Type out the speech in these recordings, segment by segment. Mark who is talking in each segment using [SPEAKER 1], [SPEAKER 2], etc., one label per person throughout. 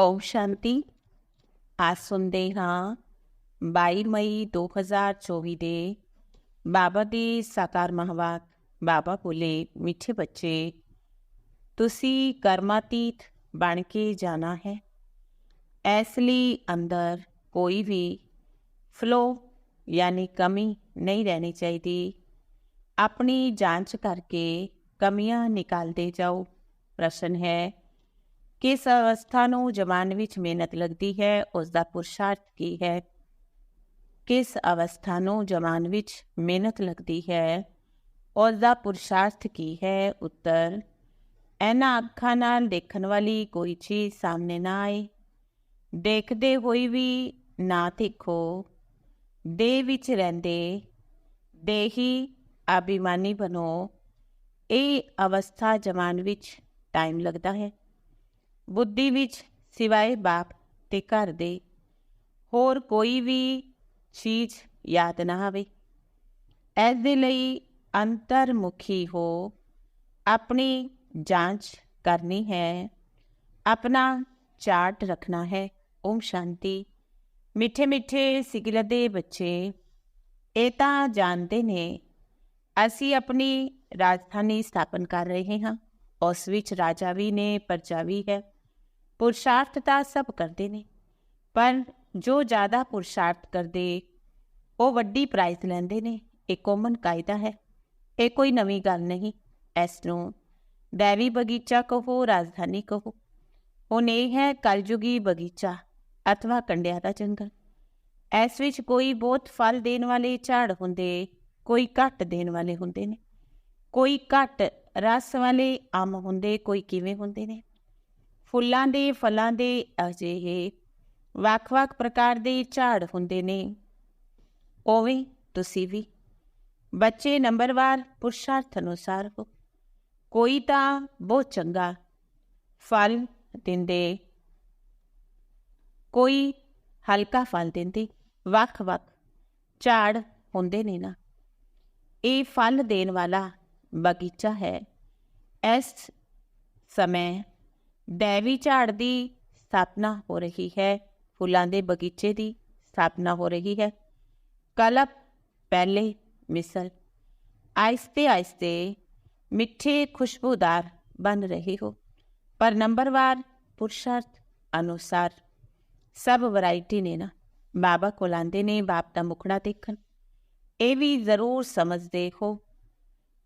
[SPEAKER 1] ਓਮ ਸ਼ਾਂਤੀ ਅੱਜ ਸੁਣਦੇ ਹਾਂ 22 ਮਈ 2024 ਦੇ ਬਾਬਾ ਦੀ ਸਾਕਾਰ ਮਹਵਾਕ ਬਾਬਾ ਬੋਲੇ ਮਿੱਠੇ ਬੱਚੇ ਤੁਸੀਂ ਕਰਮਾਤੀਤ ਬਣ ਕੇ ਜਾਣਾ ਹੈ ਇਸ ਲਈ ਅੰਦਰ ਕੋਈ ਵੀ ਫਲੋ ਯਾਨੀ ਕਮੀ ਨਹੀਂ ਰਹਿਣੀ ਚਾਹੀਦੀ ਆਪਣੀ ਜਾਂਚ ਕਰਕੇ ਕਮੀਆਂ ਨਿਕਾਲਦੇ ਜਾਓ ਪ੍ਰਸ਼ਨ ਹੈ ਕਿਸ ਅਵਸਥਾ ਨੂੰ ਜਮਾਨ ਵਿੱਚ ਮਿਹਨਤ ਲੱਗਦੀ ਹੈ ਉਸ ਦਾ ਪੁਰਸ਼ਾਰਥ ਕੀ ਹੈ ਕਿਸ ਅਵਸਥਾ ਨੂੰ ਜਮਾਨ ਵਿੱਚ ਮਿਹਨਤ ਲੱਗਦੀ ਹੈ ਉਸ ਦਾ ਪੁਰਸ਼ਾਰਥ ਕੀ ਹੈ ਉੱਤਰ ਇਹਨਾਂ ਅੱਖਾਂ ਨਾਲ ਦੇਖਣ ਵਾਲੀ ਕੋਈ ਚੀਜ਼ ਸਾਹਮਣੇ ਨਾ ਆਏ ਦੇਖਦੇ ਹੋਈ ਵੀ ਨਾ ਦੇਖੋ ਦੇ ਵਿੱਚ ਰਹਿੰਦੇ ਦੇਹੀ ਅਭਿਮਾਨੀ ਬਣੋ ਇਹ ਅਵਸਥਾ ਜਮਾਨ ਵਿੱਚ ਟਾਈਮ ਲੱਗਦਾ ਹੈ ਬੁੱਧੀ ਵਿੱਚ ਸਿਵਾਏ ਬਾਪ ਤੇ ਘਰ ਦੇ। ਹੋਰ ਕੋਈ ਵੀ ਚੀਜ਼ ਯਾਦ ਨਾ ਆਵੇ। ਇਸ ਦੇ ਲਈ ਅੰਤਰਮੁਖੀ ਹੋ ਆਪਣੀ ਜਾਂਚ ਕਰਨੀ ਹੈ। ਆਪਣਾ ਚਾਰਟ ਰੱਖਣਾ ਹੈ। ਓਮ ਸ਼ਾਂਤੀ। ਮਿੱਠੇ ਮਿੱਠੇ ਸਿਗਲ ਦੇ ਬੱਚੇ, ਇਹ ਤਾਂ ਜਾਣਦੇ ਨੇ, ਅਸੀਂ ਆਪਣੀ ਰਾਜਧਾਨੀ ਸਥਾਪਨ ਕਰ ਰਹੇ ਹਾਂ। ਉਸ ਵਿੱਚ ਰਾਜਾ ਵੀ ਨੇ, ਪ੍ਰਜਾ ਵੀ ਹੈ। ਪੁਰਸ਼ਾਰਥ ਤਾਂ ਸਭ ਕਰਦੇ ਨੇ, ਪਰ ਜੋ ਜ਼ਿਆਦਾ ਪੁਰਸ਼ਾਰਥ ਕਰਦੇ, ਉਹ ਵੱਡੀ ਪ੍ਰਾਈਜ਼ ਲੈਂਦੇ ਨੇ, ਇਹ ਕਾਮਨ ਕਾਇਦਾ ਹੈ। ਇਹ ਕੋਈ ਨਵੀਂ ਗੱਲ ਨਹੀਂ, ਇਸ ਨੂੰ ਦੇਵੀ ਬਗੀਚਾ ਕਹੋ, ਰਾਜਧਾਨੀ ਕਹੋ। ਉਹ ਨਹੀਂ ਹੈ ਕਲਯੁਗੀ ਬਗੀਚਾ, ਅਥਵਾ ਕੰਡਿਆ ਦਾ ਜੰਗਲ। ਇਸ ਵਿੱਚ ਕੋਈ ਬਹੁਤ ਫਲ ਦੇਣ ਵਾਲੇ ਝਾੜ ਹੁੰਦੇ, ਕੋਈ ਘੱਟ ਦੇਣ ਵਾਲੇ ਹੁੰਦੇ ਨੇ। ਕੋਈ ਘੱਟ ਰਸ ਵਾਲੇ ਅੰਮ ਹੁੰਦੇ, ਕੋਈ ਕਿਵੇਂ ਹੁੰਦੇ ਨੇ। ਫੁੱਲਾਂ ਦੇ ਫਲਾਂ ਦੇ ਅਜਿਹੇ ਵੱਖ-ਵੱਖ ਪ੍ਰਕਾਰ ਦੇ ਝਾੜ ਹੁੰਦੇ ਨੇ। ਉਵੇਂ ਤੁਸੀਂ ਵੀ। ਬੱਚੇ ਨੰਬਰਵਾਰ ਪੁਰਸ਼ਾਰਥ ਅਨੁਸਾਰ ਹੋ। ਕੋਈ ਤਾਂ ਬਹੁਤ ਚੰਗਾ ਫਲ ਦਿੰਦੇ। ਕੋਈ ਹਲਕਾ ਫਲ ਦਿੰਦੇ। ਵੱਖ-ਵੱਖ ਝਾੜ ਹੁੰਦੇ ਨੇ ਨਾ। ਇਹ ਫਲ ਦੇਣ ਵਾਲਾ ਬਗੀਚਾ ਹੈ। ਇਸ ਸਮੇਂ ਦੇਵੀ ਝਾੜ ਦੀ ਸਥਾਪਨਾ ਹੋ ਰਹੀ ਹੈ, ਫੁੱਲਾਂ ਦੇ ਬਗੀਚੇ ਦੀ ਸਥਾਪਨਾ ਹੋ ਰਹੀ ਹੈ। ਕਲਪ, ਪਹਿਲੇ ਮਿਸਲ, ਆਇਸਤੇ ਆਇਸਤੇ ਮਿੱਠੇ ਖੁਸ਼ਬੂਦਾਰ ਬਣ ਰਹੇ ਹੋ। ਪਰ ਨੰਬਰਵਾਰ ਪੁਰਸ਼ਾਰਥ ਅਨੁਸਾਰ ਸਭ ਵੈਰਾਈਟੀ ਨੇ ਨਾ, ਬਾਬਾ ਕੋਲ ਆਂਦੇ ਨੇ ਬਾਪ ਦਾ ਮੁਖੜਾ ਦੇਖਣ। ਇਹ ਵੀ ਜ਼ਰੂਰ ਸਮਝਦੇ ਹੋ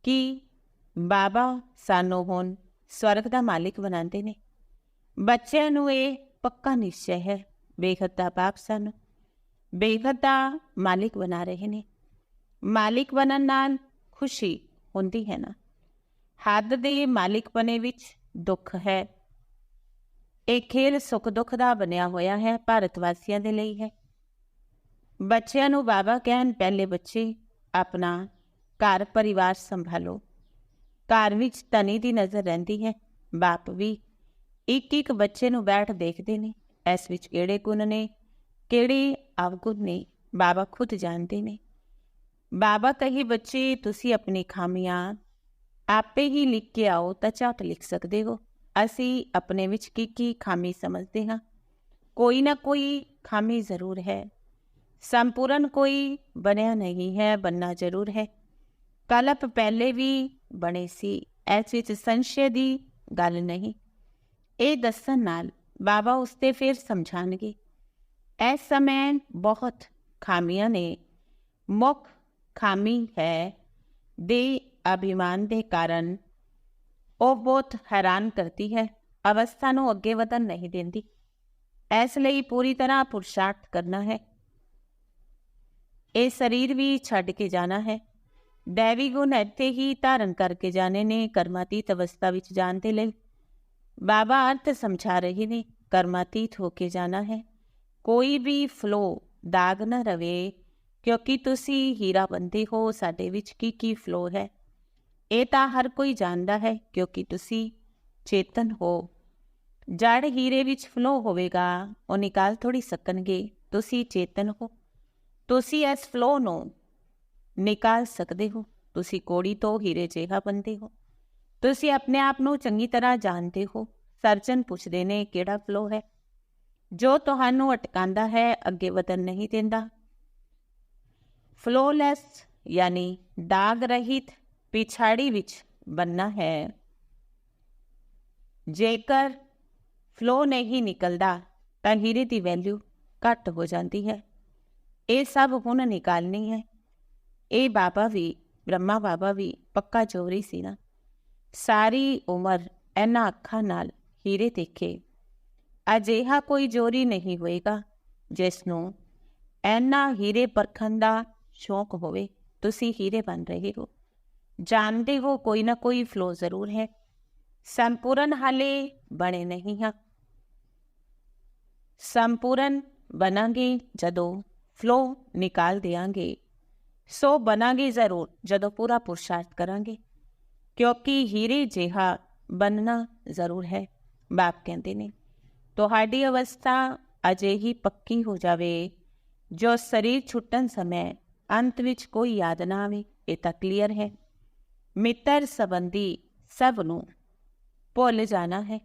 [SPEAKER 1] ਕਿ ਬਾਬਾ ਸਾਨੂੰ ਹੁਣ ਸਵਰਗ ਦਾ ਮਾਲਿਕ ਬਣਾਉਂਦੇ ਨੇ। ਬੱਚਿਆਂ ਨੂੰ ਇਹ ਪੱਕਾ ਨਿਸ਼ਚੈ ਹੈ ਬੇਖਤ ਦਾ ਬਾਪ ਸਨ। ਬੇਖਤ ਦਾ ਮਾਲਿਕ ਬਣਾ ਰਹੇ ਨੇ। ਮਾਲਿਕ ਬਣਨ ਨਾਲ ਖੁਸ਼ੀ ਹੁੰਦੀ ਹੈ ਨਾ। ਹੱਦ ਦੇ ਮਾਲਿਕ ਬਣੇ ਵਿੱਚ ਦੁੱਖ ਹੈ। ਇਹ ਖੇਲ ਸੁੱਖ ਦੁੱਖ ਦਾ ਬਣਿਆ ਹੋਇਆ ਹੈ, ਭਾਰਤ ਵਾਸੀਆਂ ਦੇ ਲਈ ਹੈ। ਬੱਚਿਆਂ ਨੂੰ ਬਾਬਾ ਕਹਿਣ ਪਹਿਲੇ ਬੱਚੇ, ਆਪਣਾ ਘਰ ਪਰਿਵਾਰ ਸੰਭਾਲੋ। ਘਰ ਵਿੱਚ ਤਨੀ ਦੀ ਨਜ਼ਰ ਰਹਿੰਦੀ ਹੈ, ਬਾਪ ਵੀ ਇੱਕ ਇੱਕ ਬੱਚੇ ਨੂੰ ਬੈਠ ਦੇਖਦੇ ਨੇ, ਇਸ ਵਿੱਚ ਕਿਹੜੇ ਗੁਣ ਨੇ, ਕਿਹੜੇ ਅਵਗੁਣ ਨੇ, ਬਾਬਾ ਖੁਦ ਜਾਣਦੇ ਨੇ। ਬਾਬਾ ਕਹੀ, ਬੱਚੇ, ਤੁਸੀਂ ਆਪਣੀ ਖਾਮੀਆਂ ਆਪੇ ਹੀ ਲਿਖ ਕੇ ਆਓ ਤਾਂ ਝਟ ਲਿਖ ਸਕਦੇ ਹੋ। ਅਸੀਂ ਆਪਣੇ ਵਿੱਚ ਕੀ ਕੀ ਖਾਮੀ ਸਮਝਦੇ ਹਾਂ। ਕੋਈ ਨਾ ਕੋਈ ਖਾਮੀ ਜ਼ਰੂਰ ਹੈ। ਸੰਪੂਰਨ ਕੋਈ ਬਣਿਆ ਨਹੀਂ ਹੈ ਬੰਨਾ ਜ਼ਰੂਰ ਹੈ। ਕਲਪ ਪਹਿਲੇ ਵੀ ਬਣੇ ਸੀ ਐਸ ਵਿੱਚ ਸੰਸ਼ੇ ਦੀ ਗੱਲ ਨਹੀਂ। ਇਹ ਦੱਸਣ ਨਾਲ ਬਾਬਾ ਉਸ 'ਤੇ ਫਿਰ ਸਮਝਾਣਗੇ। ਇਸ ਸਮੇਂ ਬਹੁਤ ਖਾਮੀਆਂ ਨੇ। ਮੁੱਖ ਖਾਮੀ ਹੈ ਦੇ ਅਭਿਮਾਨ ਦੇ ਕਾਰਨ। ਉਹ ਬਹੁਤ ਹੈਰਾਨ ਕਰਦੀ ਹੈ। ਅਵਸਥਾ ਨੂੰ ਅੱਗੇ ਵਧਣ ਨਹੀਂ ਦਿੰਦੀ। ਇਸ ਲਈ ਪੂਰੀ ਤਰ੍ਹਾਂ ਪੁਰਸ਼ਾਰਥ ਕਰਨਾ ਹੈ। ਇਹ ਸਰੀਰ ਵੀ ਛੱਡ ਕੇ ਜਾਣਾ ਹੈ। ਦੇਵੀ ਗੁਣ ਇੱਥੇ ਹੀ ਧਾਰਨ ਕਰਕੇ ਜਾਣੇ ਨੇ ਕਰਮਾਤੀਤ ਅਵਸਥਾ ਵਿੱਚ ਜਾਣ ਦੇ ਲਈ। ਬਾਬਾ ਅਰਥ ਸਮਝਾ ਰਹੇ ਨੇ ਕਰਮਾਤੀਤ ਹੋ ਕੇ ਜਾਣਾ ਹੈ ਕੋਈ ਵੀ ਫਲੋ ਦਾਗ ਨਾ ਰਵੇ ਕਿਉਂਕਿ ਤੁਸੀਂ ਹੀਰਾ ਬੰਦੇ ਹੋ ਸਾਡੇ ਵਿੱਚ ਕੀ ਕੀ ਫਲੋ ਹੈ ਇਹ ਤਾਂ ਹਰ ਕੋਈ ਜਾਣਦਾ ਹੈ ਕਿਉਂਕਿ ਤੁਸੀਂ ਚੇਤਨ ਹੋ ਜੜ ਹੀਰੇ ਵਿੱਚ ਫਲੋ ਹੋਵੇਗਾ ਉਹ ਨਿਕਾਲ ਥੋੜੀ ਸਕਣਗੇ ਤੁਸੀਂ ਚੇਤਨ ਹੋ ਤੁਸੀਂ ਇਸ ਫਲੋ ਨੂੰ ਨਿਕਾਲ ਸਕਦੇ ਹੋ ਤੁਸੀਂ ਕੋੜੀ ਤੋਂ ਹੀਰੇ ਜਿਹਾ ਬੰਦੇ ਹੋ ਤੁਸੀਂ ਆਪਣੇ ਆਪ ਨੂੰ ਚੰਗੀ ਤਰ੍ਹਾਂ ਜਾਣਦੇ ਹੋ। ਸਰਜਨ ਪੁੱਛਦੇ ਨੇ, ਕਿਹੜਾ ਫਲੋ ਹੈ? ਜੋ ਤੁਹਾਨੂੰ ਅਟਕਾਉਂਦਾ ਹੈ, ਅੱਗੇ ਵਧਣ ਨਹੀਂ ਦਿੰਦਾ। ਫਲੋਲੈਸ ਯਾਨੀ ਦਾਗ ਰਹਿਤ, ਪਿਛਾੜੀ ਵਿੱਚ ਬੰਨਾ ਹੈ। ਜੇਕਰ ਫਲੋ ਨਹੀਂ ਨਿਕਲਦਾ, ਤਾਂ ਹੀਰੇ ਦੀ ਵੈਲਿਊ ਘੱਟ ਹੋ ਜਾਂਦੀ ਹੈ। ਇਹ ਸਭ ਹੁਣ ਨਿਕਾਲਣੀ ਹੈ। ਇਹ ਬਾਬਾ ਵੀ, ਬ੍ਰਹਮਾ ਬਾਬਾ ਵੀ ਪੱਕਾ ਚੋਰੀ ਸੀ ਨਾ? ਸਾਰੀ ਉਮਰ ਇਹਨਾਂ ਅੱਖਾਂ ਨਾਲ ਹੀਰੇ ਦੇਖੇ। ਅਜਿਹਾ ਕੋਈ ਜ਼ੋਰੀ ਨਹੀਂ ਹੋਏਗਾ ਜਿਸ ਨੂੰ ਐਨਾ ਹੀਰੇ ਪਰਖਣ ਦਾ ਸ਼ੌਕ ਹੋਵੇ। ਤੁਸੀਂ ਹੀਰੇ ਬਣ ਰਹੇ ਹੋ। ਜਾਣਦੇ ਹੋ ਕੋਈ ਨਾ ਕੋਈ ਫਲੋ ਜ਼ਰੂਰ ਹੈ। ਸੰਪੂਰਨ ਹਾਲੇ ਬਣੇ ਨਹੀਂ ਹਾਂ। ਸੰਪੂਰਨ ਬਣਾਂਗੇ ਜਦੋਂ ਫਲੋ ਨਿਕਾਲ ਦੇਾਂਗੇ ਸੋ ਬਣਾਂਗੇ ਜ਼ਰੂਰ ਜਦੋਂ ਪੂਰਾ ਪੁਰਸ਼ਾਰਥ ਕਰਾਂਗੇ। ਕਿਉਂਕਿ ਹੀਰੇ ਜਿਹਾ ਬਣਨਾ ਜ਼ਰੂਰ ਹੈ ਬਾਪ ਕਹਿੰਦੇ ਨੇ ਤੁਹਾਡੀ ਅਵਸਥਾ ਅਜੇ ਹੀ ਪੱਕੀ ਹੋ ਜਾਵੇ ਜੋ ਸਰੀਰ ਛੁੱਟਣ ਸਮੇਂ ਅੰਤ ਵਿੱਚ ਕੋਈ ਯਾਦ ਨਾ ਆਵੇ ਇਹ ਤਾਂ ਕਲੀਅਰ ਹੈ ਮਿੱਤਰ ਸੰਬੰਧੀ ਸਭ ਨੂੰ ਭੁੱਲ ਜਾਣਾ ਹੈ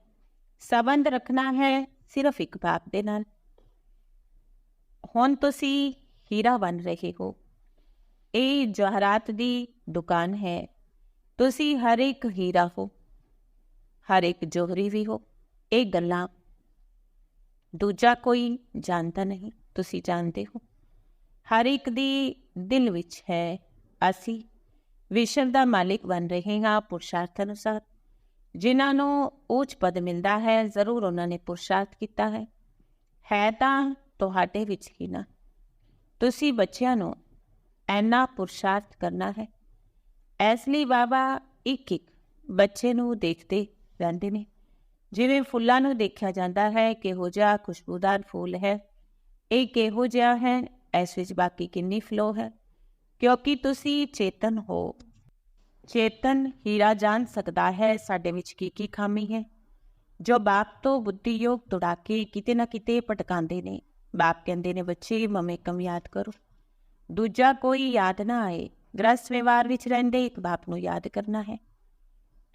[SPEAKER 1] ਸਬੰਧ ਰੱਖਣਾ ਹੈ ਸਿਰਫ ਇੱਕ ਬਾਪ ਦੇ ਨਾਲ ਹੁਣ ਤੁਸੀਂ ਹੀਰਾ ਬਣ ਰਹੇ ਹੋ ਇਹ ਜਹਰਾਤ ਦੀ ਦੁਕਾਨ ਹੈ ਤੁਸੀਂ ਹਰ ਇੱਕ ਹੀਰਾ ਹੋ ਹਰ ਇੱਕ ਜੋਹਰੀ ਵੀ ਹੋ, ਇਹ ਗੱਲਾਂ ਦੂਜਾ ਕੋਈ ਜਾਣਦਾ ਨਹੀਂ, ਤੁਸੀਂ ਜਾਣਦੇ ਹੋ। ਹਰ ਇੱਕ ਦੀ ਦਿਲ ਵਿੱਚ ਹੈ, ਅਸੀਂ ਵਿਸ਼ਵ ਦਾ ਮਾਲਿਕ ਬਣ ਰਹੇ ਹਾਂ ਪੁਰਸ਼ਾਰਥ ਅਨੁਸਾਰ। ਜਿਨ੍ਹਾਂ ਨੂੰ ਉੱਚ ਪਦ ਮਿਲਦਾ ਹੈ, ਜ਼ਰੂਰ ਉਹਨਾਂ ਨੇ ਪੁਰਸ਼ਾਰਥ ਕੀਤਾ ਹੈ। ਹੈ ਤਾਂ ਤੁਹਾਡੇ ਵਿੱਚ ਹੀ ਨਾ। ਤੁਸੀਂ ਬੱਚਿਆਂ ਨੂੰ ਐਨਾ ਪੁਰਸ਼ਾਰਥ ਕਰਨਾ ਹੈ ਇਸ ਲਈ ਬਾਬਾ ਇੱਕ ਇੱਕ ਬੱਚੇ ਨੂੰ ਦੇਖਦੇ ਰਹਿੰਦੇ ਨੇ। ਜਿਵੇਂ ਫੁੱਲਾਂ ਨੂੰ ਦੇਖਿਆ ਜਾਂਦਾ ਹੈ, ਕਿਹੋ ਜਿਹਾ ਖੁਸ਼ਬੂਦਾਰ ਫੁੱਲ ਹੈ। ਇਹ ਕਿਹੋ ਜਿਹਾ ਹੈ, ਇਸ ਵਿੱਚ ਬਾਕੀ ਕਿੰਨੀ ਫਲੋ ਹੈ। ਕਿਉਂਕਿ ਤੁਸੀਂ ਚੇਤਨ ਹੋ। ਚੇਤਨ ਹੀਰਾ ਜਾਣ ਸਕਦਾ ਹੈ, ਸਾਡੇ ਵਿੱਚ ਕੀ ਕੀ ਖਾਮੀ ਹੈ। ਜੋ ਬਾਪ ਤੋਂ ਬੁੱਧੀ ਯੋਗ ਤੁੜਾ ਕੇ ਕਿਤੇ ਨਾ ਕਿਤੇ ਪਟਕਾਉਂਦੇ ਨੇ। ਬਾਪ ਕਹਿੰਦੇ ਨੇ, ਬੱਚੇ, ਮਮੇ, ਕਮ ਯਾਦ ਕਰੋ। ਦੂਜਾ ਕੋਈ ਯਾਦ ਨਾ ਆਏ ਗ੍ਰਸ ਵਿਵਹਾਰ ਵਿੱਚ ਰਹਿੰਦੇ ਇੱਕ ਬਾਪ ਨੂੰ ਯਾਦ ਕਰਨਾ ਹੈ।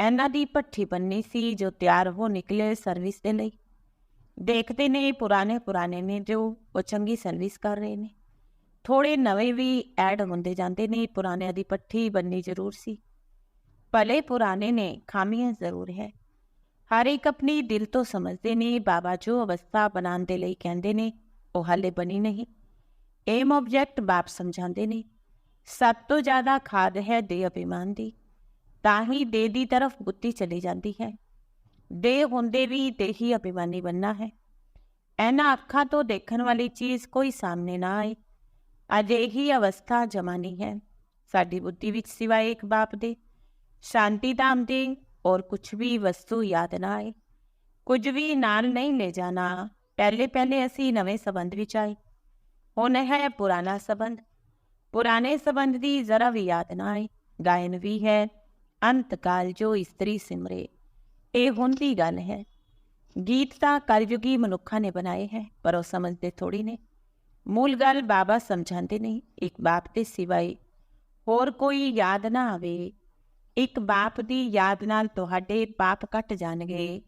[SPEAKER 1] ਇਹਨਾਂ ਦੀ ਪੱਠੀ ਬੰਨੀ ਸੀ ਜੋ ਤਿਆਰ ਹੋ ਨਿਕਲੇ ਸਰਵਿਸ ਦੇ ਲਈ। ਦੇਖਦੇ ਨੇ ਪੁਰਾਣੇ ਪੁਰਾਣੇ ਨੇ ਜੋ ਉਹ ਚੰਗੀ ਸਰਵਿਸ ਕਰ ਰਹੇ ਨੇ। ਥੋੜੇ ਨਵੇਂ ਵੀ ਐਡ ਹੁੰਦੇ ਜਾਂਦੇ ਨੇ, ਪੁਰਾਣਿਆਂ ਦੀ ਪੱਠੀ ਬੰਨੀ ਜ਼ਰੂਰ ਸੀ। ਭਲੇ ਪੁਰਾਣੇ ਨੇ ਖਾਮੀਆਂ ਜ਼ਰੂਰ ਹੈ। ਹਰ ਇੱਕ ਆਪਣੀ ਦਿਲ ਤੋਂ ਸਮਝਦੇ ਨੇ, ਬਾਬਾ ਜੋ ਅਵਸਥਾ ਬਣਾਉਣ ਦੇ ਲਈ ਕਹਿੰਦੇ ਨੇ, ਉਹ ਹਾਲੇ ਬਣੀ ਨਹੀਂ। ਏਮ ਆਬਜੈਕਟ ਬਾਪ ਸਮਝਾਉਂਦੇ ਨੇ। ਸਭ ਤੋਂ ਜ਼ਿਆਦਾ ਖਾਦ ਹੈ ਦੇ ਅਭਿਮਾਨ ਦੀ ਤਾਂ ਹੀ ਦੇ ਦੀ ਤਰਫ ਬੁੱਧੀ ਚਲੀ ਜਾਂਦੀ ਹੈ ਦੇ ਹੁੰਦੇ ਵੀ ਤੇ ਹੀ ਅਭਿਮਾਨੀ ਬੰਨਾ ਹੈ ਐਨਾ ਅੱਖਾਂ ਤੋਂ ਦੇਖਣ ਵਾਲੀ ਚੀਜ਼ ਕੋਈ ਸਾਹਮਣੇ ਨਾ ਆਏ ਅਜੇ ਹੀ ਅਵਸਥਾ ਜਮਾਨੀ ਹੈ ਸਾਡੀ ਬੁੱਧੀ ਵਿੱਚ ਸਿਵਾਏ ਇੱਕ ਬਾਪ ਦੇ ਸ਼ਾਂਤੀ ਧਾਮ ਦੇ ਔਰ ਕੁਝ ਵੀ ਵਸਤੂ ਯਾਦ ਨਾ ਆਏ ਕੁਝ ਵੀ ਨਾਲ ਨਹੀਂ ਲੈ ਜਾਣਾ ਪਹਿਲੇ ਪਹਿਲੇ ਅਸੀਂ ਨਵੇਂ ਸਬੰਧ ਵਿੱਚ ਆਏ ਹੁਣ ਹੈ ਪੁਰਾਣਾ ਸਬੰਧ ਪੁਰਾਣੇ ਸਬੰਧ ਦੀ ਜ਼ਰਾ ਵੀ ਯਾਦ ਨਾ ਆਏ ਗਾਇਨ ਵੀ ਹੈ ਅੰਤ ਕਾਲ ਜੋ ਇਸਤਰੀ ਸਿਮਰੇ। ਇਹ ਹੁਣ ਦੀ ਗੱਲ ਹੈ। ਗੀਤ ਤਾਂ ਕਲਯੁਗੀ ਮਨੁੱਖਾਂ ਨੇ ਬਣਾਏ ਹੈ, ਪਰ ਉਹ ਸਮਝਦੇ ਥੋੜੀ ਨੇ। ਮੂਲ ਗੱਲ ਬਾਬਾ ਸਮਝਾਉਂਦੇ ਨਹੀਂ ਇੱਕ ਬਾਪ ਦੇ ਸਿਵਾਏ। ਹੋਰ ਕੋਈ ਯਾਦ ਨਾ ਆਵੇ। ਇੱਕ ਬਾਪ ਦੀ ਯਾਦ ਨਾਲ ਤੁਹਾਡੇ ਪਾਪ ਕੱਟ ਜਾਣਗੇ,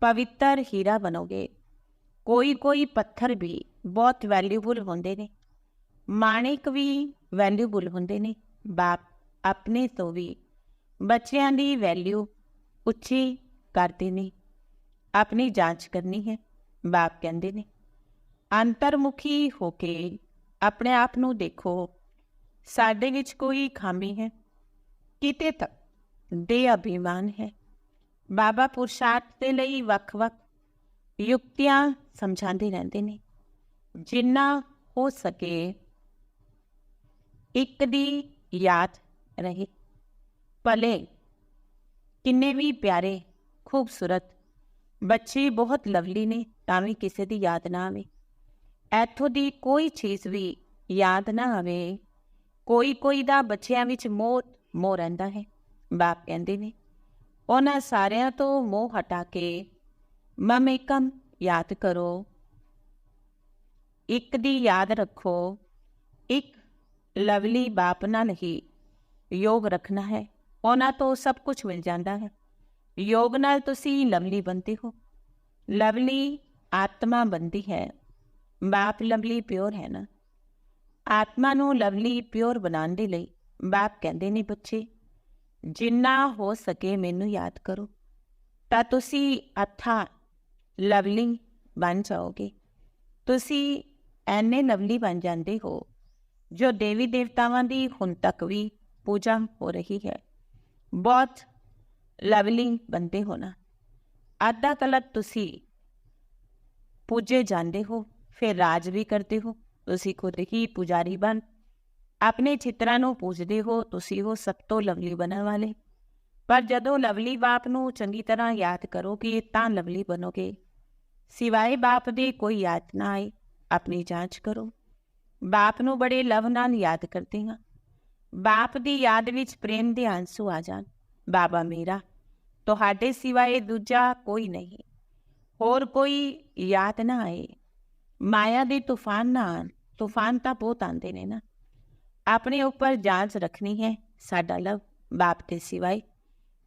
[SPEAKER 1] ਪਵਿੱਤਰ ਹੀਰਾ ਬਣੋਗੇ। ਕੋਈ ਕੋਈ ਪੱਥਰ ਵੀ ਬਹੁਤ ਵੈਲਿਊਬਲ ਹੁੰਦੇ ਨੇ। ਮਾਣਿਕ ਵੀ ਵੈਲਿਊਬਲ ਹੁੰਦੇ ਨੇ, ਬਾਪ ਆਪਣੇ ਤੋਂ ਵੀ ਬੱਚਿਆਂ ਦੀ ਵੈਲਿਊ ਉੱਚੀ ਕਰਦੇ ਨੇ, ਆਪਣੀ ਜਾਂਚ ਕਰਨੀ ਹੈ, ਬਾਪ ਕਹਿੰਦੇ ਨੇ। ਅੰਤਰਮੁਖੀ ਹੋ ਕੇ ਆਪਣੇ ਆਪ ਨੂੰ ਦੇਖੋ, ਸਾਡੇ ਵਿੱਚ ਕੋਈ ਖਾਮੀ ਹੈ, ਕਿਤੇ ਤੱਕ ਦੇ ਅਭਿਮਾਨ ਹੈ। ਬਾਬਾ ਪੁਰਸ਼ਾਰਥ ਦੇ ਲਈ ਵੱਖ-ਵੱਖ ਯੁਕਤੀਆਂ ਸਮਝਾਉਂਦੇ ਰਹਿੰਦੇ ਨੇ, ਜਿੰਨਾ ਹੋ ਸਕੇ ਇੱਕ ਦੀ ਯਾਦ ਰਹੇ। ਭਲੇ, ਕਿੰਨੇ ਵੀ ਪਿਆਰੇ, ਖੂਬਸੂਰਤ, ਬੱਚੇ ਬਹੁਤ ਲਵਲੀ ਨੇ, ਤਾਂ ਵੀ ਕਿਸੇ ਦੀ ਯਾਦ ਨਾ ਆਵੇ। ਇੱਥੋਂ ਦੀ ਕੋਈ ਚੀਜ਼ ਵੀ ਯਾਦ ਨਾ ਆਵੇ ਕੋਈ ਕੋਈ ਦਾ ਬੱਚਿਆਂ ਵਿੱਚ ਮੋਹ ਮੋਹ ਰਹਿੰਦਾ ਹੈ, ਬਾਪ ਕਹਿੰਦੇ ਨੇ। ਉਹਨਾਂ ਸਾਰਿਆਂ ਤੋਂ ਮੋਹ ਹਟਾ ਕੇ ਮਮੇਕਮ ਯਾਦ ਕਰੋ। ਇੱਕ ਦੀ ਯਾਦ ਰੱਖੋ, ਇੱਕ ਲਵਲੀ ਬਾਪ ਨਾਲ ਹੀ ਯੋਗ ਰੱਖਣਾ ਹੈ। ਉਹਨਾਂ ਤੋਂ ਸਭ ਕੁਝ ਮਿਲ ਜਾਂਦਾ ਹੈ। ਯੋਗ ਨਾਲ ਤੁਸੀਂ ਲਵਲੀ ਬਣਦੇ ਹੋ। ਲਵਲੀ ਆਤਮਾ ਬਣਦੀ ਹੈ। ਬਾਪ ਲਵਲੀ ਪਿਓਰ ਹੈ ਨਾ। ਆਤਮਾ ਨੂੰ ਲਵਲੀ ਪਿਓਰ ਬਣਾਉਣ ਦੇ ਲਈ ਬਾਪ ਕਹਿੰਦੇ ਨੇ, ਬੱਚੇ, ਜਿੰਨਾ ਹੋ ਸਕੇ ਮੈਨੂੰ ਯਾਦ ਕਰੋ। ਤਾਂ ਤੁਸੀਂ ਅੱਥਾ ਲਵਲੀ ਬਣ ਜਾਓਗੇ। ਤੁਸੀਂ ਐਨੇ ਲਵਲੀ ਬਣ ਜਾਂਦੇ ਹੋ ਜੋ ਦੇਵੀ ਦੇਵਤਾਵਾਂ ਦੀ ਹੁਣ ਤੱਕ ਵੀ ਪੂਜਾ ਹੋ ਰਹੀ ਹੈ। ਬਹੁਤ ਲਵਲੀ ਬੰਦੇ ਹੋਣਾ। ਨਾ ਅੱਧਾ ਕਲਕ ਤੁਸੀਂ ਪੂਜੇ ਜਾਂਦੇ ਹੋ, ਫਿਰ ਰਾਜ ਵੀ ਕਰਦੇ ਹੋ, ਤੁਸੀਂ ਖੁਦ ਹੀ ਪੁਜਾਰੀ ਬਣ। ਆਪਣੇ ਚਿੱਤਰਾਂ ਨੂੰ ਪੂਜਦੇ ਹੋ, ਤੁਸੀਂ ਉਹ ਸਭ ਤੋਂ ਲਵਲੀ ਬਣਨ ਵਾਲੇ। ਪਰ ਜਦੋਂ ਲਵਲੀ ਬਾਪ ਨੂੰ ਚੰਗੀ ਤਰ੍ਹਾਂ ਯਾਦ ਕਰੋਗੇ, ਤਾਂ ਲਵਲੀ ਬਣੋਗੇ। ਸਿਵਾਏ ਬਾਪ ਦੀ ਕੋਈ ਯਾਦ ਨਾ ਆਏ, ਆਪਣੀ ਜਾਂਚ ਕਰੋ। ਬਾਪ ਨੂੰ ਬੜੇ ਲਵ ਨਾਲ ਯਾਦ ਕਰਦੀ ਹਾਂ ਬਾਪ ਦੀ ਯਾਦ ਵਿੱਚ ਪ੍ਰੇਮ ਦੇ ਆਂਸੂ ਆ ਜਾਣ। ਬਾਬਾ ਮੇਰਾ, ਤੁਹਾਡੇ ਸਿਵਾਏ ਦੂਜਾ ਕੋਈ ਨਹੀਂ। ਹੋਰ ਕੋਈ ਯਾਦ ਨਾ ਆਏ। ਮਾਇਆ ਦੇ ਤੂਫਾਨ ਨਾ ਆਉਣ ਤੂਫਾਨ ਤਾਂ ਬਹੁਤ ਆਉਂਦੇ ਨੇ ਨਾ। ਆਪਣੇ ਉੱਪਰ ਜਾਂਚ ਰੱਖਣੀ ਹੈ ਸਾਡਾ ਲਵ, ਬਾਪ ਦੇ ਸਿਵਾਏ।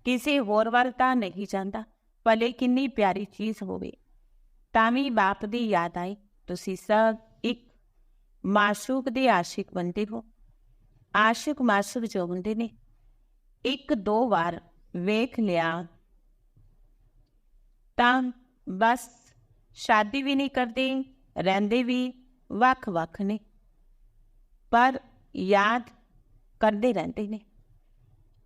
[SPEAKER 1] ਕਿਸੇ ਹੋਰ ਵੱਲ ਤਾਂ ਨਹੀਂ ਜਾਂਦਾ, ਭਲੇ ਕਿੰਨੀ ਪਿਆਰੀ ਚੀਜ਼ ਹੋਵੇ। ਤਾਂ ਵੀ ਬਾਪ ਦੀ ਯਾਦ ਆਏ। ਤੁਸੀਂ ਸਭ ਮਾਸ਼ੂਕ ਦੇ ਆਸ਼ਿਕ ਬਣਦੇ ਹੋ। ਆਸ਼ਿਕ ਮਾਸ਼ੂਕ ਜੋ ਹੁੰਦੇ ਨੇ, ਇੱਕ ਦੋ ਵਾਰ ਵੇਖ ਲਿਆ ਤਾਂ ਬਸ ਸ਼ਾਦੀ ਵੀ ਨਹੀਂ ਕਰਦੇ, ਰਹਿੰਦੇ ਵੀ ਵੱਖ-ਵੱਖ ਨੇ, ਪਰ ਯਾਦ ਕਰਦੇ ਰਹਿੰਦੇ ਨੇ।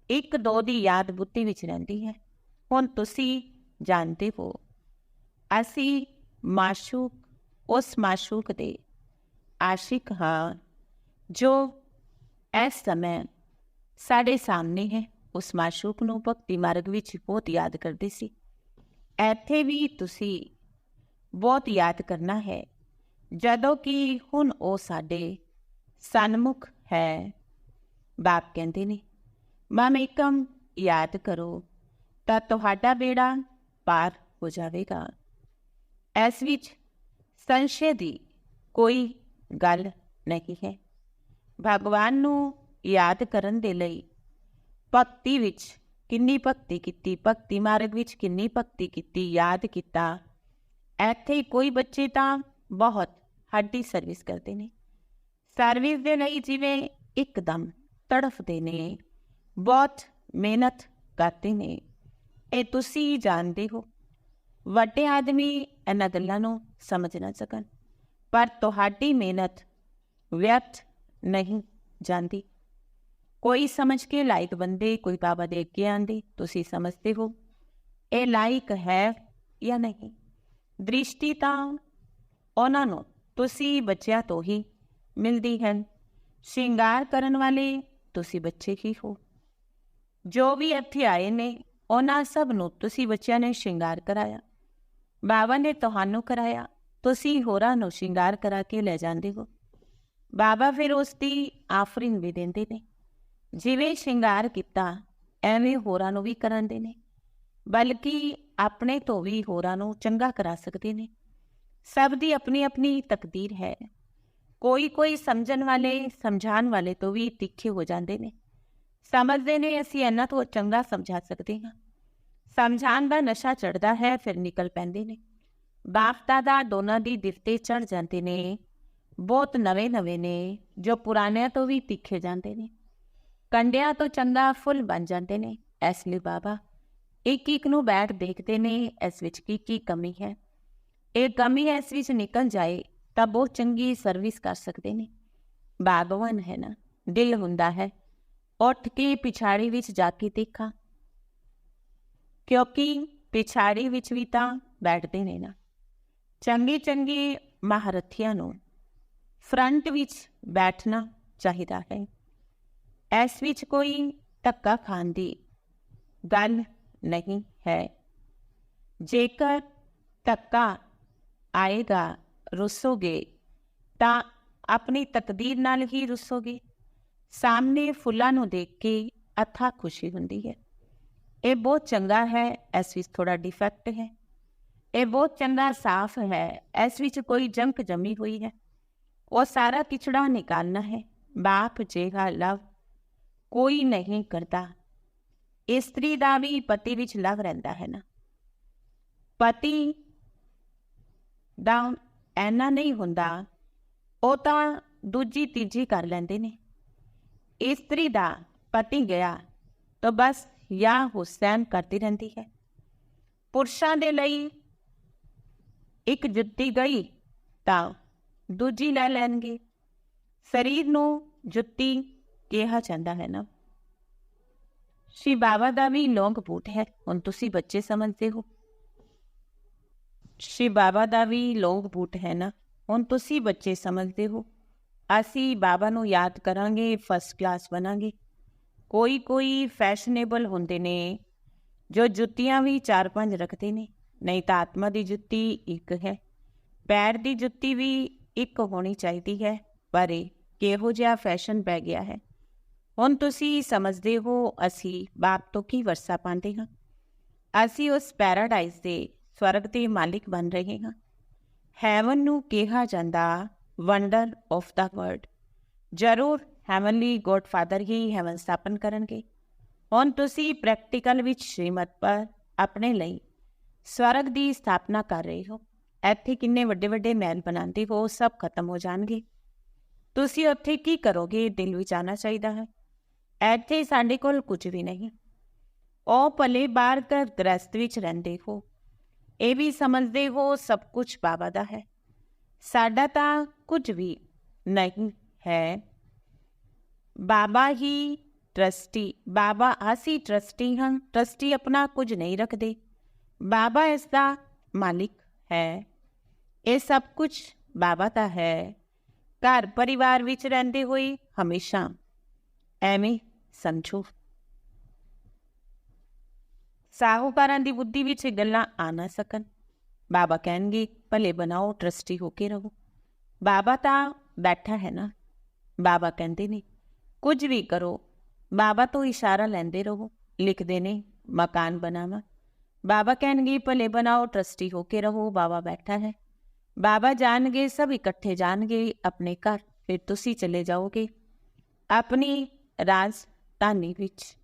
[SPEAKER 1] ਇੱਕ ਦੋ ਦੀ ਯਾਦ ਬੁੱਧੀ ਵਿੱਚ ਰਹਿੰਦੀ ਹੈ। ਹੁਣ ਤੁਸੀਂ ਜਾਣਦੇ ਹੋ, ਅਸੀਂ ਮਾਸ਼ੂਕ, ਉਸ ਮਾਸ਼ੂਕ ਦੇ ਆਸ਼ਿਕ ਹਾਂ, ਜੋ ਇਸ ਸਮੇਂ ਸਾਡੇ ਸਾਹਮਣੇ ਹੈ, ਉਸ ਮਾਸ਼ੂਕ ਨੂੰ ਭਗਤੀ ਮਾਰਗ ਵਿੱਚ ਬਹੁਤ ਯਾਦ ਕਰਦੇ ਸੀ। ਇੱਥੇ ਵੀ ਤੁਸੀਂ ਬਹੁਤ ਯਾਦ ਕਰਨਾ ਹੈ, ਜਦੋਂ ਕਿ ਹੁਣ ਉਹ ਸਾਡੇ ਸਨਮੁਖ ਹੈ, ਬਾਪ ਕਹਿੰਦੇ ਨੇ। ਮਮੇਕਮ ਯਾਦ ਕਰੋ, ਤਾਂ ਤੁਹਾਡਾ ਬੇੜਾ ਪਾਰ ਹੋ ਜਾਵੇਗਾ। ਇਸ ਵਿੱਚ ਸੰਸ਼ੇ ਦੀ ਕੋਈ ਗੱਲ ਨਹੀਂ ਹੈ। ਭਗਵਾਨ ਨੂੰ ਯਾਦ ਕਰਨ ਦੇ ਲਈ ਭਗਤੀ ਵਿੱਚ ਕਿੰਨੀ ਭਗਤੀ ਕੀਤੀ, ਭਗਤੀ ਮਾਰਗ ਵਿੱਚ ਕਿੰਨੀ ਭਗਤੀ ਕੀਤੀ, ਯਾਦ ਕੀਤਾ, ਇੱਥੇ ਕੋਈ ਬੱਚੇ ਤਾਂ ਬਹੁਤ ਹੱਡੀ ਸਰਵਿਸ ਕਰਦੇ ਨੇ। ਸਰਵਿਸ ਦੇ ਲਈ ਜਿਵੇਂ ਇੱਕਦਮ ਤੜਫਦੇ ਨੇ, ਬਹੁਤ ਮਿਹਨਤ ਕਰਦੇ ਨੇ। ਇਹ ਤੁਸੀਂ ਜਾਣਦੇ ਹੋ। ਵੱਡੇ ਆਦਮੀ ਇਹਨਾਂ ਗੱਲਾਂ ਨੂੰ ਸਮਝ ਨਾ ਸਕਣ। ਪਰ ਤੁਹਾਡੀ ਮਿਹਨਤ ਵਿਅਰਥ ਨਹੀਂ ਜਾਂਦੀ। ਕੋਈ ਸਮਝ ਕੇ ਲਾਇਕ ਬੰਦੇ, ਕੋਈ ਬਾਬਾ ਦੇ ਅੱਗੇ ਆਂਦੇ ਤੁਸੀਂ ਸਮਝਦੇ ਹੋ। ਇਹ ਲਾਇਕ ਹੈ ਜਾਂ ਨਹੀਂ? ਦ੍ਰਿਸ਼ਟੀ ਤਾਂ ਉਹਨਾਂ ਨੂੰ, ਤੁਸੀਂ ਬੱਚਿਆਂ ਤੋਂ ਹੀ ਮਿਲਦੀ ਹੈ ਸ਼ਿੰਗਾਰ ਕਰਨ ਵਾਲੇ ਤੁਸੀਂ ਬੱਚੇ ਹੀ ਹੋ। ਜੋ ਵੀ ਇੱਥੇ ਆਏ ਨੇ, ਉਹਨਾਂ ਸਭ ਨੂੰ ਤੁਸੀਂ ਬੱਚਿਆਂ ਨੇ ਸ਼ਿੰਗਾਰ ਕਰਾਇਆ। ਬਾਬਾ ਨੇ ਤੁਹਾਨੂੰ ਕਰਾਇਆ। ਤੁਸੀਂ ਹੋਰਾਂ ਨੂੰ ਸ਼ਿੰਗਾਰ ਕਰਾ ਕੇ ਲੈ ਜਾਂਦੇ ਹੋ। ਬਾਬਾ ਫਿਰ ਉਸ ਦੀ ਆਫਰਿੰਗ ਵੀ ਦਿੰਦੇ ਨੇ। ਜਿਵੇਂ ਸ਼ਿੰਗਾਰ ਕੀਤਾ, ਐਵੇਂ ਹੋਰਾਂ ਨੂੰ ਵੀ ਕਰਾਂਦੇ ਨੇ। ਬਲਕਿ ਆਪਣੇ ਤੋਂ ਵੀ ਹੋਰਾਂ ਨੂੰ ਚੰਗਾ ਕਰਾ ਸਕਦੇ ਨੇ। ਸਭ ਦੀ ਆਪਣੀ ਆਪਣੀ ਤਕਦੀਰ ਹੈ। ਕੋਈ ਕੋਈ ਸਮਝਣ ਵਾਲੇ, ਸਮਝਾਉਣ ਵਾਲੇ ਤੋਂ ਵੀ ਤਿੱਖੇ ਹੋ ਜਾਂਦੇ ਨੇ। ਸਮਝਦੇ ਨੇ, ਅਸੀਂ ਇਹਨਾਂ ਤੋਂ ਚੰਗਾ ਸਮਝਾ ਸਕਦੇ ਹਾਂ। ਸਮਝਾਉਣ ਦਾ ਨਸ਼ਾ ਚੜਦਾ ਹੈ, ਫਿਰ ਨਿਕਲ ਪੈਂਦੇ ਨੇ। ਬਾਪ ਦਾਦਾ ਦੋਨਾਂ ਦੀ ਦਿਫਤੇ ਚੜ ਜਾਂਦੇ ਨੇ। ਬਹੁਤ ਨਵੇਂ ਨਵੇਂ ਨੇ, ਜੋ ਪੁਰਾਣਿਆਂ ਤੋਂ ਵੀ ਤਿੱਖੇ ਜਾਂਦੇ ਨੇ। ਕੰਡਿਆਂ ਤੋਂ ਚੰਗਾ ਫੁੱਲ ਬਣ ਜਾਂਦੇ ਨੇ ਇਸ ਲਈ ਬਾਬਾ। ਇੱਕ ਇੱਕ ਨੂੰ ਬੈਠ ਦੇਖਦੇ ਨੇ, ਇਸ ਵਿੱਚ ਕੀ ਕੀ ਕਮੀ ਹੈ। ਇਹ ਕਮੀ ਇਸ ਵਿੱਚ ਨਿਕਲ ਜਾਏ ਤਾਂ ਬਹੁਤ ਚੰਗੀ ਸਰਵਿਸ ਕਰ ਸਕਦੇ ਨੇ। ਬਾਗਵਾਨ ਹੈ ਨਾ, ਦਿਲ ਹੁੰਦਾ ਹੈ। ਉੱਠ ਕੇ ਪਿਛਾੜੀ ਵਿੱਚ ਜਾ ਕੇ ਦੇਖਾਂ। ਕਿਉਂਕਿ ਪਿਛਾੜੀ ਵਿੱਚ ਵੀ ਤਾਂ ਬੈਠਦੇ ਨੇ ਨਾ। ਚੰਗੇ ਚੰਗੇ ਮਹਾਰਥੀਆਂ ਨੂੰ ਫਰੰਟ ਵਿੱਚ ਬੈਠਣਾ ਚਾਹੀਦਾ ਹੈ। ਇਸ ਵਿੱਚ ਕੋਈ ਧੱਕਾ ਖਾਣ ਦੀ ਗੱਲ ਨਹੀਂ ਹੈ। ਜੇਕਰ ਧੱਕਾ ਆਏਗਾ, ਰੁੱਸੋਗੇ, ਤਾਂ ਆਪਣੀ ਤਕਦੀਰ ਨਾਲ ਹੀ ਰੁੱਸੋਗੇ। ਸਾਹਮਣੇ ਫੁੱਲਾਂ ਨੂੰ ਦੇਖ ਕੇ ਅਥਾ ਖੁਸ਼ੀ ਹੁੰਦੀ ਹੈ। ਇਹ ਬਹੁਤ ਚੰਗਾ ਹੈ, ਇਸ ਵਿੱਚ ਥੋੜਾ ਡਿਫੈਕਟ ਹੈ। ਇਹ ਬਹੁਤ ਚੰਗਾ, ਸਾਫ਼ ਹੈ। ਇਸ ਵਿੱਚ ਕੋਈ ਜੰਕ ਜਮੀ ਹੋਈ ਹੈ। ਉਹ ਸਾਰਾ ਕਿਚੜਾ ਨਿਕਾਲਣਾ ਹੈ। ਬਾਪ ਜੇਗਾ ਲਵ ਕੋਈ ਨਹੀਂ ਕਰਦਾ। ਇਸਤਰੀ ਦਾ ਵੀ ਪਤੀ ਵਿੱਚ ਲਵ ਰਹਿੰਦਾ ਹੈ ਨਾ। ਪਤੀ ਦਾ ਐਨਾ ਨਹੀਂ ਹੁੰਦਾ। ਉਹ ਤਾਂ ਦੂਜੀ, ਤੀਜੀ ਕਰ ਲੈਂਦੇ ਨੇ। ਇਸਤਰੀ ਦਾ ਪਤੀ ਗਿਆ ਤਾਂ ਬਸ ਯਾ ਹੁਸੈਨ ਕਰਦੀ ਰਹਿੰਦੀ ਹੈ। ਪੁਰਸ਼ਾਂ ਦੇ ਲਈ ਇੱਕ ਜੁੱਤੀ ਗਈ ਤਾਂ ਦੂਜੀ ਲੈ ਲੈਣਗੇ। ਸਰੀਰ ਨੂੰ ਜੁੱਤੀ ਕਿਹਾ ਜਾਂਦਾ ਹੈ ਨਾ। ਸ਼੍ਰੀ ਬਾਬਾ ਦਾ ਵੀ ਲੌਂਗ ਬੂਟ ਹੈ, ਹੁਣ ਤੁਸੀਂ ਬੱਚੇ ਸਮਝਦੇ ਹੋ। ਸ਼ਿਵ ਬਾਬਾ ਦਾ ਵੀ ਲੌਂਗ ਬੂਟ ਹੈ ਨਾ, ਹੁਣ ਤੁਸੀਂ ਬੱਚੇ ਸਮਝਦੇ ਹੋ। ਅਸੀਂ ਬਾਬਾ ਨੂੰ ਯਾਦ ਕਰਾਂਗੇ ਫਸਟ ਕਲਾਸ ਬਣਾਂਗੇ। ਕੋਈ ਕੋਈ ਫੈਸ਼ਨੇਬਲ ਹੁੰਦੇ ਨੇ, ਜੋ ਜੁੱਤੀਆਂ ਵੀ ਚਾਰ ਪੰਜ ਰੱਖਦੇ ਨੇ। ਨਹੀਂ ਤਾਂ ਆਤਮਾ ਦੀ ਜੁੱਤੀ ਇੱਕ ਹੈ। ਪੈਰ ਦੀ ਜੁੱਤੀ ਵੀ ਇੱਕ ਹੋਣੀ ਚਾਹੀਦੀ ਹੈ, ਪਰ ਇਹ ਕਿਹੋ ਜਿਹਾ ਫੈਸ਼ਨ ਪੈ ਗਿਆ ਹੈ? ਹੁਣ ਤੁਸੀਂ ਸਮਝਦੇ ਹੋ ਅਸੀਂ ਬਾਪ ਤੋਂ ਕੀ ਵਰਸਾ ਪਾਉਂਦੇ ਹਾਂ? ਅਸੀਂ ਉਸ ਪੈਰਾਡਾਈਜ਼ ਦੇ ਸਵਰਗ ਦੇ ਮਾਲਿਕ ਬਣ ਰਹੇ ਹਾਂ। ਹੈਵਨ ਨੂੰ ਕਿਹਾ ਜਾਂਦਾ ਵੰਡਰ ਆਫ ਦਾ ਵਰਲਡ ਜ਼ਰੂਰ ਹੈਵਨਲੀ ਗੋਡ ਫਾਦਰ ਹੀ ਹੈਵਨ ਸਥਾਪਨ ਕਰਨਗੇ। ਹੁਣ ਤੁਸੀਂ ਪ੍ਰੈਕਟੀਕਲ ਵਿੱਚ ਸ਼੍ਰੀਮਤ ਪਰ ਆਪਣੇ ਲਈ ਸਵਰਗ ਦੀ ਸਥਾਪਨਾ ਕਰ ਰਹੇ ਹੋ। ਇੱਥੇ ਕਿੰਨੇ ਵੱਡੇ ਵੱਡੇ ਮਹਿਲ ਬਣਾਉਂਦੇ ਹੋ ਸਭ ਖਤਮ ਹੋ ਜਾਣਗੇ। ਤੁਸੀਂ ਉੱਥੇ ਕੀ ਕਰੋਗੇ ਦਿਲ ਵਿੱਚ ਆਣਾ ਚਾਹੀਦਾ ਹੈ। ਇੱਥੇ ਸਾਡੇ ਕੋਲ ਕੁਝ ਵੀ ਨਹੀਂ। ਉਹ ਭਲੇ ਬਾਹਰ ਕਰ ਗ੍ਰਸਤ ਵਿੱਚ ਰਹਿੰਦੇ ਹੋ। ਇਹ ਵੀ ਸਮਝਦੇ ਹੋ ਸਭ ਕੁਝ ਬਾਬਾ ਦਾ ਹੈ। ਸਾਡਾ ਤਾਂ ਕੁਝ ਵੀ ਨਹੀਂ ਹੈ। ਬਾਬਾ ਹੀ ਟਰਸਟੀ ਬਾਬਾ ਅਸੀਂ ਟਰਸਟੀ ਹਾਂ। ਟਰਸਟੀ ਆਪਣਾ ਕੁਝ ਨਹੀਂ ਰੱਖਦੇ। ਬਾਬਾ ਇਸ ਦਾ ਮਾਲਿਕ ਹੈ ਇਹ ਸਭ ਕੁਝ ਬਾਬਾ ਦਾ ਹੈ ਘਰ ਪਰਿਵਾਰ ਵਿੱਚ ਰਹਿੰਦੇ ਹੋਏ ਹਮੇਸ਼ਾ ਐਵੇਂ ਸਮਝੋ ਸਾਹੂਕਾਰਾਂ ਦੀ ਬੁੱਧੀ ਵਿੱਚ ਗੱਲਾਂ ਆ ਨਾ ਸਕਣ ਬਾਬਾ ਕਹਿਣਗੇ ਭਲੇ ਬਣਾਓ ਟਰਸਟੀ ਹੋ ਕੇ ਰਹੋ ਬਾਬਾ ਤਾਂ ਬੈਠਾ ਹੈ ਨਾ ਬਾਬਾ ਕਹਿੰਦੇ ਨੇ ਕੁਝ ਵੀ ਕਰੋ ਬਾਬਾ ਤੋਂ ਇਸ਼ਾਰਾ ਲੈਂਦੇ ਰਹੋ ਲਿਖਦੇ ਨੇ ਮਕਾਨ ਬਣਾਵਾ ਬਾਬਾ ਕਹਿਣਗੇ, ਭਲੇ ਬਣਾਓ ਟਰਸਟੀ ਹੋ ਕੇ ਰਹੋ ਬਾਬਾ ਬੈਠਾ ਹੈ। ਬਾਬਾ ਜਾਣਗੇ, ਸਭ ਇਕੱਠੇ ਜਾਣਗੇ ਆਪਣੇ ਘਰ, ਫਿਰ ਤੁਸੀਂ ਚਲੇ ਜਾਓਗੇ ਆਪਣੀ ਰਾਜਧਾਨੀ ਵਿੱਚ।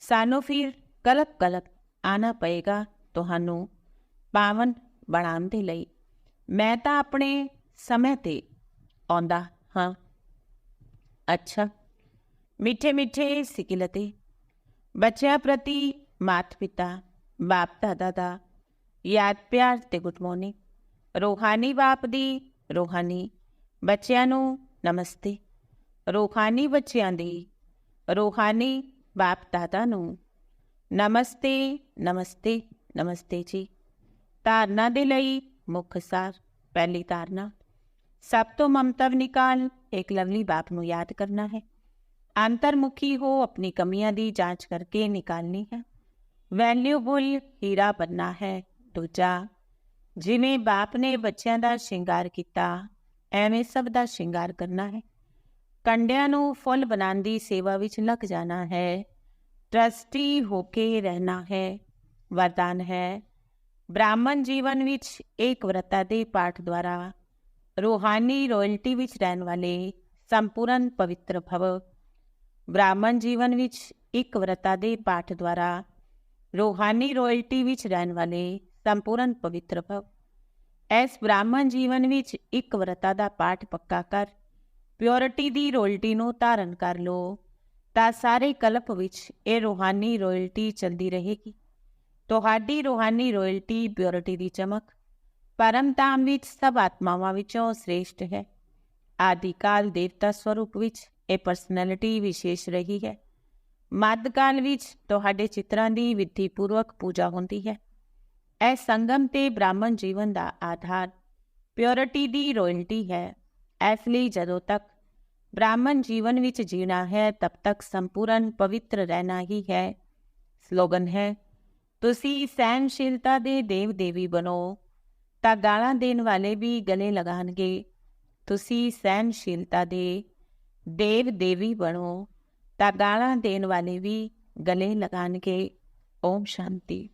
[SPEAKER 1] ਸਾਨੂੰ ਫਿਰ ਕਲਪ ਕਲਪ ਆਣਾ ਪਏਗਾ ਤੁਹਾਨੂੰ ਪਾਵਨ ਬਣਾਉਣ ਦੇ ਲਈ। ਮੈਂ ਤਾਂ ਆਪਣੇ ਸਮੇਂ ਤੇ ਆਉਂਦਾ ਹਾਂ। ਅੱਛਾ। ਮਿੱਠੇ ਮਿੱਠੇ ਸਿਕਲਤੇ। ਬੱਚਿਆਂ ਪ੍ਰਤੀ ਮਾਤ ਪਿਤਾ ਬਾਪ ਦਾਦਾ ਦਾ। ਯਾਦ ਪਿਆਰ ਤੇ ਗੁੱਡ ਮਾਰਨਿੰਗ। ਰੋਹਾਨੀ ਬਾਪ ਦੀ ਰੋਹਾਨੀ। ਬੱਚਿਆਂ ਨੂੰ ਨਮਸਤੇ। ਰੋਹਾਨੀ ਬੱਚਿਆਂ ਦੀ ਰੋਹਾਨੀ ਬਾਪ ਦਾਦਾ ਨੂੰ। ਨਮਸਤੇ ਨਮਸਤੇ ਨਮਸਤੇ ਜੀ। ਧਾਰਨਾ ਦੇ ਲਈ ਮੁੱਖ ਸਾਰ, ਪਹਿਲੀ ਧਾਰਨਾ। ਸਭ ਤੋਂ ਮਮਤਵ ਨਿਕਾਲ ਇੱਕ ਲਵਲੀ ਬਾਪ ਨੂੰ ਯਾਦ ਕਰਨਾ ਹੈ। ਅੰਤਰਮੁਖੀ ਹੋ ਆਪਣੀ ਕਮੀਆਂ ਦੀ ਜਾਂਚ ਕਰਕੇ ਨਿਕਾਲਣੀ ਹੈ। ਵੈਲਿਊਬਲ ਹੀਰਾ ਬੰਨਾ ਹੈ। ਦੂਜਾ, ਜਿਵੇਂ ਬਾਪ ਨੇ ਬੱਚਿਆਂ ਦਾ ਸ਼ਿੰਗਾਰ ਕੀਤਾ, ਐਵੇਂ ਸਭ ਦਾ ਸ਼ਿੰਗਾਰ ਕਰਨਾ ਹੈ। ਕੰਡਿਆਂ ਨੂੰ ਫੁੱਲ ਬਣਾਉਣ ਦੀ ਸੇਵਾ ਵਿੱਚ ਲੱਗ ਜਾਣਾ ਹੈ। ਟਰਸਟੀ ਹੋ ਕੇ ਰਹਿਣਾ ਹੈ। ਵਰਦਾਨ ਹੈ। ਬ੍ਰਾਹਮਣ ਜੀਵਨ ਵਿੱਚ ਇੱਕ ਵਰਤਾ ਦੇ ਪਾਠ ਦੁਆਰਾ ਰੋਹਾਨੀ ਰਾਇਲਟੀ ਵਿੱਚ ਰਹਿਣ ਵਾਲੇ ਸੰਪੂਰਨ ਪਵਿੱਤਰ ਭਵ ਬ੍ਰਾਹਮਣ ਜੀਵਨ ਵਿੱਚ ਇੱਕ ਵਰਤਾ ਦੇ ਪਾਠ ਦੁਆਰਾ ਰੋਹਾਨੀ ਰਾਇਲਟੀ ਵਿੱਚ ਰਹਿਣ ਵਾਲੇ ਸੰਪੂਰਨ ਪਵਿੱਤਰ ਭਵ। ਇਸ ਬ੍ਰਾਹਮਣ ਜੀਵਨ ਵਿੱਚ ਇੱਕ ਵਰਤਾ ਦਾ ਪਾਠ ਪੱਕਾ ਕਰ। ਪਿਓਰਿਟੀ ਦੀ ਰੋਇਲਟੀ ਨੂੰ ਧਾਰਨ ਕਰ ਲੋ ਤਾਂ ਸਾਰੇ ਕਲਪ ਵਿੱਚ ਇਹ ਰੋਹਾਨੀ ਰੋਇਲਟੀ ਚਲਦੀ ਰਹੇਗੀ। ਤੁਹਾਡੀ ਰੋਹਾਨੀ ਰੋਇਲਟੀ ਪਿਓਰਿਟੀ ਦੀ ਚਮਕ ਪਰਮ ਧਾਮ ਵਿੱਚ ਸਭ ਆਤਮਾਵਾਂ ਵਿੱਚੋਂ ਸ੍ਰੇਸ਼ਟ ਹੈ। ਆਦਿਕਾਲ ਦੇਵਤਾ ਸਵਰੂਪ ਵਿੱਚ ਇਹ ਪਰਸਨੈਲਿਟੀ ਵਿਸ਼ੇਸ਼ ਰਹੀ ਹੈ। ਮੱਧਕਾਲ ਵਿੱਚ ਤੁਹਾਡੇ ਚਿੱਤਰਾਂ ਦੀ ਵਿਧੀ ਪੂਰਵਕ ਪੂਜਾ ਹੁੰਦੀ ਹੈ। ਇਹ ਸੰਗਮ ਤੇ ਬ੍ਰਾਹਮਣ ਜੀਵਨ ਦਾ ਆਧਾਰ ਪਿਓਰਿਟੀ ਦੀ ਰੋਇਲਟੀ ਹੈ। ਇਸ ਲਈ ਜਦੋਂ ਤੱਕ ਬ੍ਰਾਹਮਣ ਜੀਵਨ ਵਿੱਚ ਜੀਣਾ ਹੈ, ਤਬ ਤੱਕ ਸੰਪੂਰਨ ਪਵਿੱਤਰ ਰਹਿਣਾ ਹੀ ਹੈ। ਸਲੋਗਨ ਹੈ, ਤੁਸੀਂ ਸਹਿਨਸ਼ੀਲਤਾ ਦੇ ਦੇਵ ਦੇਵੀ ਬਣੋ, ਤਾਂ ਗਾਲਾਂ ਦੇਣ ਵਾਲੇ ਵੀ ਗਲੇ ਲਗਾਣਗੇ। ਤੁਸੀਂ ਸਹਿਨਸ਼ੀਲਤਾ ਦੇ ਦੇਵ ਦੇਵੀ ਬਣੋ ਤਾਂ ਗਾਲਾਂ ਦੇਣ ਵਾਲੇ ਵੀ ਗਲੇ ਲਗਾਣਗੇ ਓਮ ਸ਼ਾਂਤੀ।